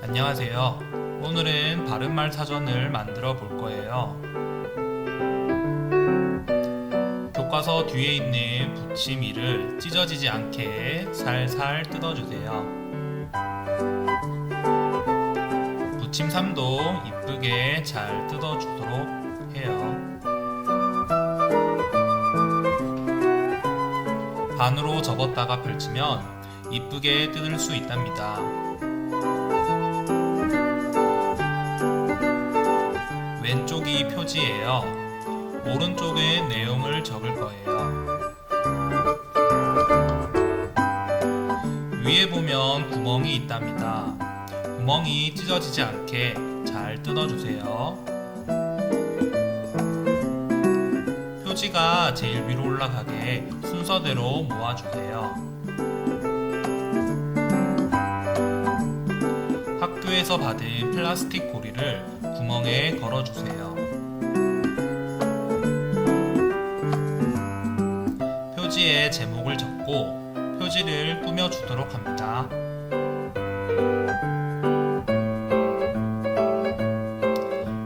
안녕하세요. 오늘은 바른말 사전을 만들어 볼 거예요. 교과서 뒤에 있는 붙임이를 찢어지지 않게 살살 뜯어주세요. 붙임 3도 이쁘게 잘 뜯어주도록 해요. 반으로 접었다가 펼치면 이쁘게 뜯을 수 있답니다. 이 표지예요. 오른쪽은 내용을 적을 거예요. 위에 보면 구멍이 있답니다. 구멍이 찢어지지 않게 잘 뜯어주세요. 표지가 제일 위로 올라가게 순서대로 모아주세요. 학교에서 받은 플라스틱 고리를 구멍에 걸어주세요. 표지에 제목을 적고 표지를 꾸며주도록 합니다.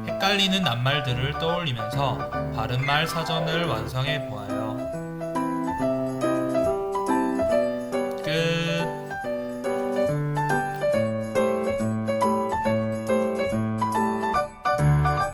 헷갈리는 낱말들을 떠올리면서 바른말 사전을 완성해 보아요.